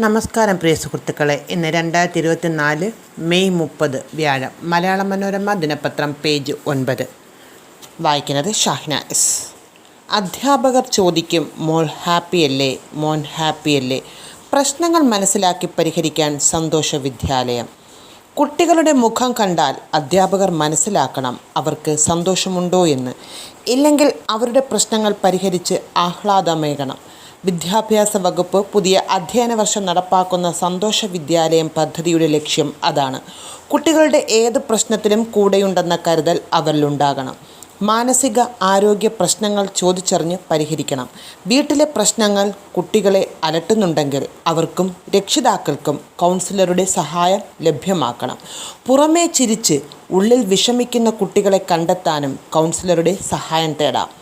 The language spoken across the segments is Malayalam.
നമസ്കാരം പ്രിയ സുഹൃത്തുക്കളെ. ഇന്ന് രണ്ടായിരത്തി ഇരുപത്തി നാല് മെയ് മുപ്പത് വ്യാഴം മലയാള മനോരമ ദിനപത്രം പേജ് ഒൻപത്. വായിക്കുന്നത് ഷാഹ്ന എസ്. അധ്യാപകർ ചോദിക്കും മോൾ ഹാപ്പി അല്ലേ മോൻ ഹാപ്പി അല്ലേ പ്രശ്നങ്ങൾ മനസ്സിലാക്കി പരിഹരിക്കാൻ സന്തോഷ വിദ്യാലയം. കുട്ടികളുടെ മുഖം കണ്ടാൽ അധ്യാപകർ മനസ്സിലാക്കണം അവർക്ക് സന്തോഷമുണ്ടോ എന്ന്. ഇല്ലെങ്കിൽ അവരുടെ പ്രശ്നങ്ങൾ പരിഹരിച്ച് ആഹ്ലാദമേകണം. വിദ്യാഭ്യാസ വകുപ്പ് പുതിയ അധ്യയന വർഷം നടപ്പാക്കുന്ന സന്തോഷ വിദ്യാലയം പദ്ധതിയുടെ ലക്ഷ്യം അതാണ്. കുട്ടികളുടെ ഏത് പ്രശ്നത്തിലും കൂടെയുണ്ടെന്ന കരുതൽ അവരിലുണ്ടാകണം. മാനസിക ആരോഗ്യ പ്രശ്നങ്ങൾ ചോദിച്ചറിഞ്ഞ് പരിഹരിക്കണം. വീട്ടിലെ പ്രശ്നങ്ങൾ കുട്ടികളെ അലട്ടുന്നുണ്ടെങ്കിൽ അവർക്കും രക്ഷിതാക്കൾക്കും കൗൺസിലറുടെ സഹായം ലഭ്യമാക്കണം. പുറമേ ചിരിച്ച് ഉള്ളിൽ വിഷമിക്കുന്ന കുട്ടികളെ കണ്ടെത്താനും കൗൺസിലറുടെ സഹായം തേടാം.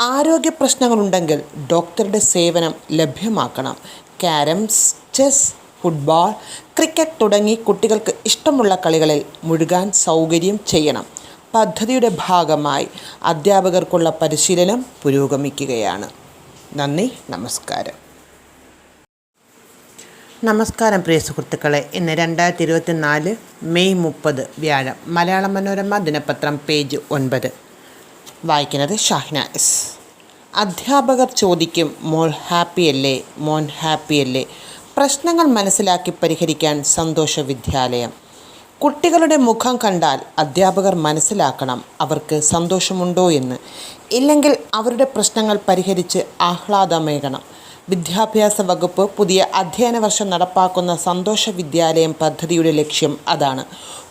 ആരോഗ്യ പ്രശ്നങ്ങളുണ്ടെങ്കിൽ ഡോക്ടറുടെ സേവനം ലഭ്യമാക്കണം. ക്യാരംസ് ചെസ് ഫുട്ബോൾ ക്രിക്കറ്റ് തുടങ്ങി കുട്ടികൾക്ക് ഇഷ്ടമുള്ള കളികളിൽ മുഴുകാൻ സൗകര്യം ചെയ്യണം. പദ്ധതിയുടെ ഭാഗമായി അധ്യാപകർക്കുള്ള പരിശീലനം പുരോഗമിക്കുകയാണ്. നന്ദി നമസ്കാരം. നമസ്കാരം പ്രിയ സുഹൃത്തുക്കളെ. ഇന്ന് രണ്ടായിരത്തി ഇരുപത്തി നാല് മെയ് മുപ്പത് വ്യാഴം. മലയാള മനോരമ ദിനപത്രം പേജ് ഒൻപത്. വായിക്കുന്നത് ഷാഹ്ന എസ്. അധ്യാപകർ ചോദിക്കും മോൾ ഹാപ്പി അല്ലേ മോൻ ഹാപ്പി അല്ലേ പ്രശ്നങ്ങൾ മനസ്സിലാക്കി പരിഹരിക്കാൻ സന്തോഷ വിദ്യാലയം. കുട്ടികളുടെ മുഖം കണ്ടാൽ അധ്യാപകർ മനസ്സിലാക്കണം അവർക്ക് സന്തോഷമുണ്ടോ എന്ന്. ഇല്ലെങ്കിൽ അവരുടെ പ്രശ്നങ്ങൾ പരിഹരിച്ച് ആഹ്ലാദമേകണം. വിദ്യാഭ്യാസ വകുപ്പ് പുതിയ അധ്യയന വർഷം നടപ്പാക്കുന്ന സന്തോഷ വിദ്യാലയം പദ്ധതിയുടെ ലക്ഷ്യം അതാണ്.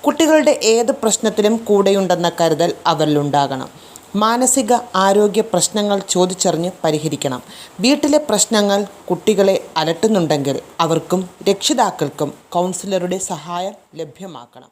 കുട്ടികളുടെ ഏത് പ്രശ്നത്തിലും കൂടെയുണ്ടെന്ന കരുതൽ അവരിലുണ്ടാകണം. മാനസിക ആരോഗ്യ പ്രശ്നങ്ങൾ ചോദിച്ചറിഞ്ഞ് പരിഹരിക്കണം. വീട്ടിലെ പ്രശ്നങ്ങൾ കുട്ടികളെ അലട്ടുന്നുണ്ടെങ്കിൽ അവർക്കും രക്ഷിതാക്കൾക്കും കൗൺസിലറുടെ സഹായം ലഭ്യമാക്കണം.